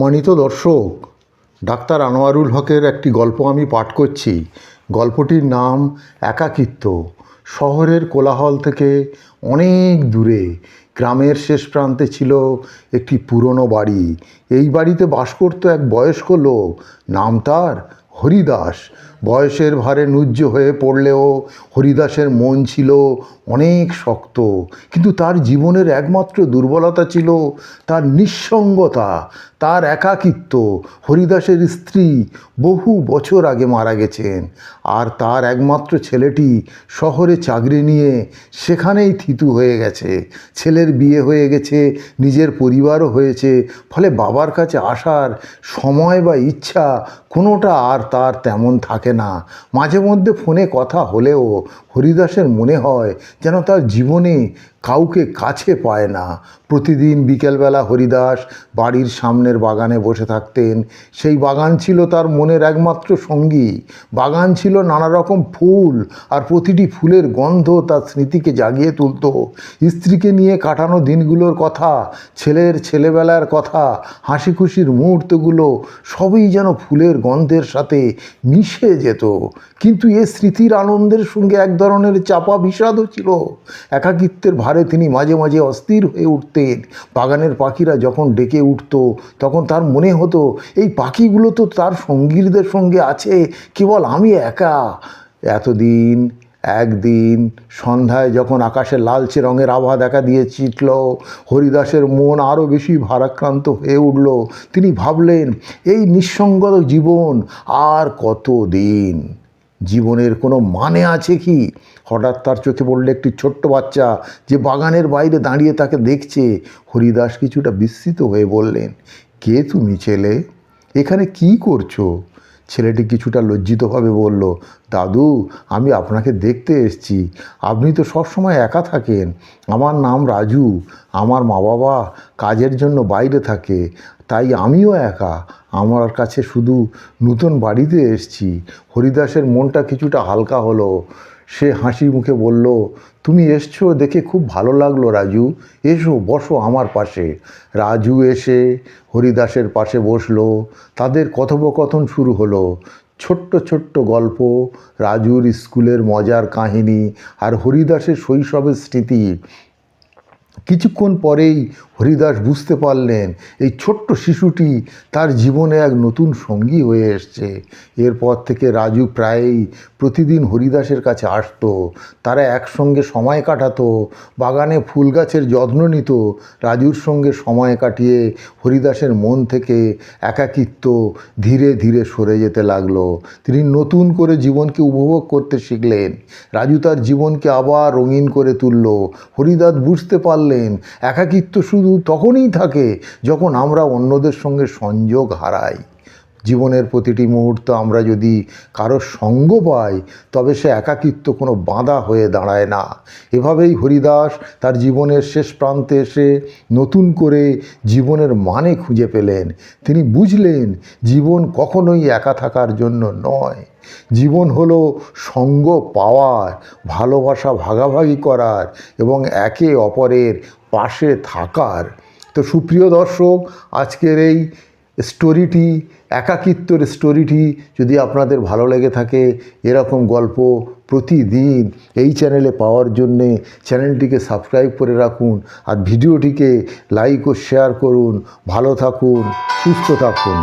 সম্মানিত দর্শক, ডাক্তার আনোয়ারুল হকের একটি গল্প আমি পাঠ করছি। গল্পটির নাম একাকিত্ব। শহরের কোলাহল থেকে অনেক দূরে, গ্রামের শেষ প্রান্তে ছিল একটি পুরনো বাড়ি। এই বাড়িতে বাস করতো এক বয়স্ক লোক, নাম তার হরিদাস। বয়সের ভারে নুজ্জ হয়ে পড়লেও হরিদাসের মন ছিল অনেক শক্ত। কিন্তু তার জীবনের একমাত্র দুর্বলতা ছিল তার নিঃসঙ্গতা তার একাকিত্ব। হরিদাসের স্ত্রী বহু বছর আগে মারা গেছেন। আর তার একমাত্র ছেলেটি শহরে চাকরি নিয়ে সেখানেই থিতু হয়ে গেছে। ছেলের বিয়ে হয়ে গেছে, নিজের পরিবারও হয়েছে। ফলে বাবার কাছে আসার সময় বা ইচ্ছা কোনোটা আর তার তেমন থাকে না। মাঝে মধ্যে ফোনে কথা হলেও হরিদাসের মনে হয় যেন তার জীবনে কাউকে কাছে পায় না। প্রতিদিন বিকেলবেলা হরিদাস বাড়ির সামনের বাগানে বসে থাকতেন। সেই বাগান ছিল তার মনের একমাত্র সঙ্গী। বাগান ছিল নানা রকম ফুল আর প্রতিটি ফুলের গন্ধ তার স্মৃতিকে জাগিয়ে তুলত। স্ত্রীকে নিয়ে কাটানো দিনগুলোর কথা, ছেলের ছেলেবেলার কথা হাসি খুশির মুহূর্তগুলো সবই যেন ফুলের গন্ধের সাথে মিশে যেত। কিন্তু এ স্মৃতির আনন্দের সঙ্গে এক ধরনের চাপা বিষাদও ছিল। একাকিত্বের ভারে তিনি মাঝে মাঝে অস্থির হয়ে উঠতেন। বাগানের পাখিরা যখন ডেকে উঠত তখন তার মনে হতো, এই পাখিগুলো তো তার সঙ্গীদের সঙ্গে আছে, কেবল আমি একা। এতদিন, একদিন, সন্ধ্যায় যখন আকাশে লালচে রঙের আভা দেখা দিয়ে চিটল, হরিদাসের মন আরও বেশি ভারাক্রান্ত হয়ে উঠল। তিনি ভাবলেন, এই নিঃসঙ্গত জীবন আর কত দিন জীবনের কোনো মানে আছে কি? হঠাৎ তার চোখে পড়লে একটি ছোট্ট বাচ্চা যে বাগানের বাইরে দাঁড়িয়ে তাকে দেখছে। হরিদাস কিছুটা বিস্মিত হয়ে বললেন কে তুমি ছেলে? এখানে কি করছ? ছেলেটি কিছুটা লজ্জিতভাবে বলল, দাদু, আমি আপনাকে দেখতে এসেছি। আপনি তো সবসময় একা থাকেন। আমার নাম রাজু। আমার মা বাবা কাজের জন্য বাইরে থাকে। তাই আমিও একা। আমার কাছে শুধু নতুন বাড়িতে এসেছি। হরিদাসের মনটা কিছুটা হালকা হলো। সে হাসি মুখে বলল, তুমি এসছো দেখে খুব ভালো লাগল রাজু। এসো, বসো আমার পাশে। রাজু এসে হরিদাসের পাশে বসল। তাদের কথোপকথন শুরু হলো। ছোট্ট ছোট্ট গল্প, রাজুর স্কুলের মজার কাহিনী আর হরিদাসের শৈশবের স্মৃতি। কিছুক্ষণ পরেই হরিদাস বুঝতে পারলেন, এই ছোট্ট শিশুটি তার জীবনে এক নতুন সঙ্গী হয়ে এসছে। এরপর থেকে রাজু প্রায়ই প্রতিদিন হরিদাসের কাছে আসতো। তারা একসঙ্গে সময় কাটাতো, বাগানে ফুল গাছের যত্ন নিত। রাজুর সঙ্গে সময় কাটিয়ে হরিদাসের মন থেকে একাকিত্ব ধীরে ধীরে সরে যেতে লাগল। তিনি নতুন করে জীবনকে উপভোগ করতে শিখলেন। রাজু তার জীবনকে আবার রঙিন করে তুলল। হরিদাস বুঝতে পারলেন, একাকিত্ব শুধু তখনই থাকে যখন আমরা অন্যদের সঙ্গে সংযোগ হারাই। জীবনের প্রতিটি মুহূর্ত আমরা যদি কারোর সঙ্গ পাই, তবে সে একাকিত্ব কোনো বাঁধা হয়ে দাঁড়ায় না। এভাবেই হরিদাস তার জীবনের শেষ প্রান্তে এসে নতুন করে জীবনের মানে খুঁজে পেলেন। তিনি বুঝলেন, জীবন কখনোই একা থাকার জন্য নয়। জীবন হলো সঙ্গ পাওয়ার, ভালোবাসা ভাগাভাগি করার এবং একে অপরের পাশে থাকার। তো সুপ্রিয় দর্শক, আজকের এই স্টোরিটি একাকিত্বের স্টোরিটি যদি আপনাদের ভালো লেগে থাকে, এরকম গল্প প্রতিদিন এই চ্যানেলে পাওয়ার জন্যে চ্যানেলটিকে সাবস্ক্রাইব করে রাখুন আর ভিডিওটিকে লাইক ও শেয়ার করুন। ভালো থাকুন, সুস্থ থাকুন।